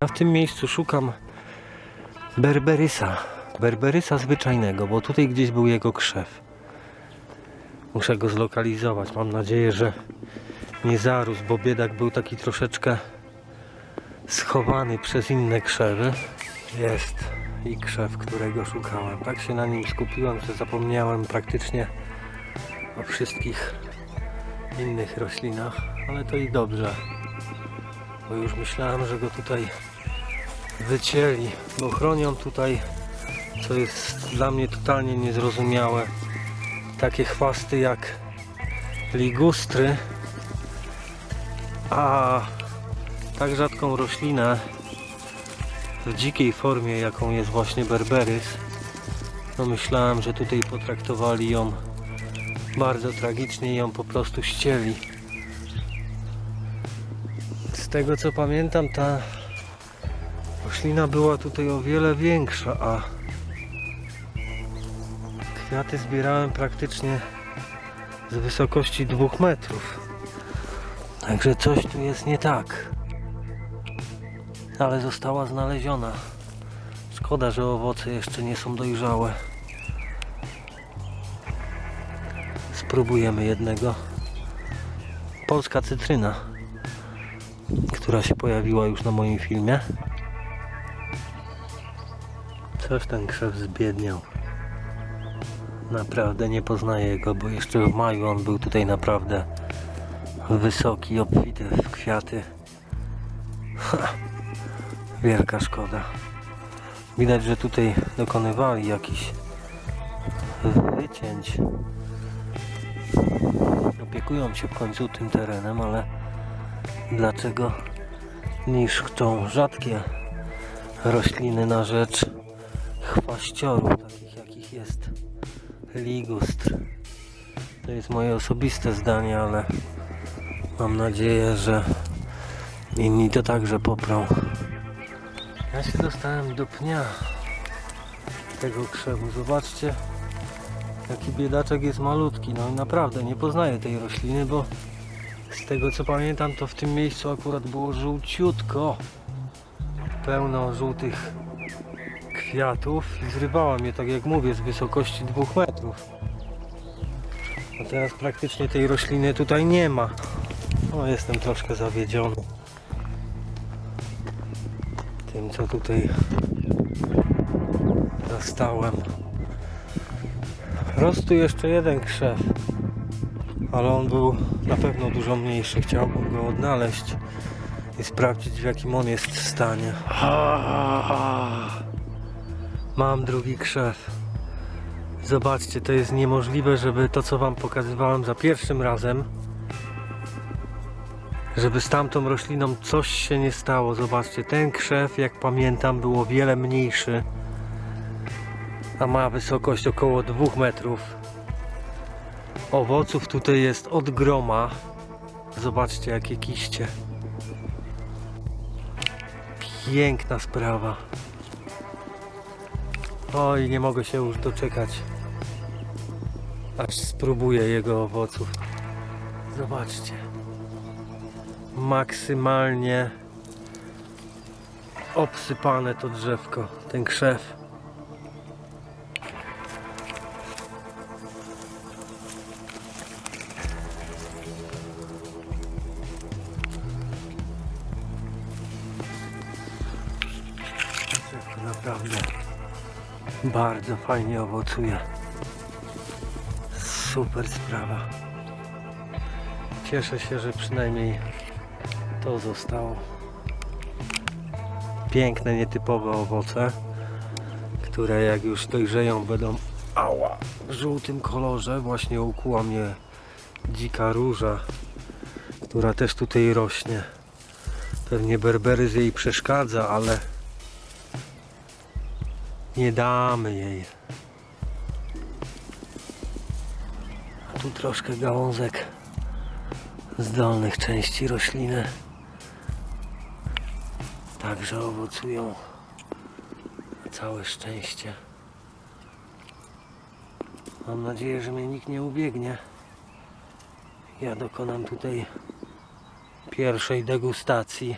Ja w tym miejscu szukam berberysa. Berberysa zwyczajnego, bo tutaj gdzieś był jego krzew. Muszę go zlokalizować. Mam nadzieję, że nie zarósł, bo biedak był taki troszeczkę schowany przez inne krzewy. Jest i krzew, którego szukałem. Tak się na nim skupiłem, że zapomniałem praktycznie o wszystkich innych roślinach, ale to i dobrze, bo już myślałem, że go tutaj wycięli, bo chronią tutaj, co jest dla mnie totalnie niezrozumiałe, takie chwasty jak ligustry, a tak rzadką roślinę w dzikiej formie, jaką jest właśnie berberys, no myślałem, że tutaj potraktowali ją bardzo tragicznie i ją po prostu ścieli. Tego co pamiętam, ta roślina była tutaj o wiele większa, a kwiaty zbierałem praktycznie z wysokości dwóch metrów. Także coś tu jest nie tak. Ale została znaleziona. Szkoda, że owoce jeszcze nie są dojrzałe. Spróbujemy jednego. Polska cytryna, która się pojawiła już na moim filmie. Coś ten krzew zbiedniał. Naprawdę nie poznaję go, bo jeszcze w maju on był tutaj naprawdę wysoki, obfity w kwiaty. Ha, wielka szkoda. Widać, że tutaj dokonywali jakichś wycięć. Opiekują się w końcu tym terenem, ale dlaczego niszczą rzadkie rośliny na rzecz chwaściorów, takich jakich jest ligustr. To jest moje osobiste zdanie, ale mam nadzieję, że inni to także poprą. Ja się dostałem do pnia tego krzewu. Zobaczcie, jaki biedaczek jest malutki. No i naprawdę nie poznaję tej rośliny, bo z tego co pamiętam, to w tym miejscu akurat było żółciutko. Pełno żółtych kwiatów i zrywała mnie, tak jak mówię, z wysokości dwóch metrów. A teraz praktycznie tej rośliny tutaj nie ma. No, jestem troszkę zawiedziony tym, co tutaj dostałem. Rosł tu jeszcze jeden krzew, ale on był na pewno dużo mniejszy. Chciałbym go odnaleźć i sprawdzić, w jakim on jest stanie. Mam drugi krzew. Zobaczcie, to jest niemożliwe, żeby to, co Wam pokazywałem za pierwszym razem, żeby z tamtą rośliną coś się nie stało. Zobaczcie, ten krzew, jak pamiętam, był o wiele mniejszy, a ma wysokość około 2 metrów. Owoców tutaj jest od groma. Zobaczcie, jakie kiście. Piękna sprawa. Oj, nie mogę się już doczekać, aż spróbuję jego owoców. Zobaczcie maksymalnie obsypane to drzewko, ten krzew. Naprawdę bardzo fajnie owocuje. Super sprawa. Cieszę się, że przynajmniej to zostało. Piękne, nietypowe owoce, które jak już dojrzeją będą ała, w żółtym kolorze. Właśnie ukuła mnie dzika róża, która też tutaj rośnie. Pewnie berberys jej przeszkadza, ale nie damy jej. Tu troszkę gałązek z dolnych części rośliny także owocują całe szczęście. Mam nadzieję, że mnie nikt nie ubiegnie. Ja dokonam tutaj pierwszej degustacji.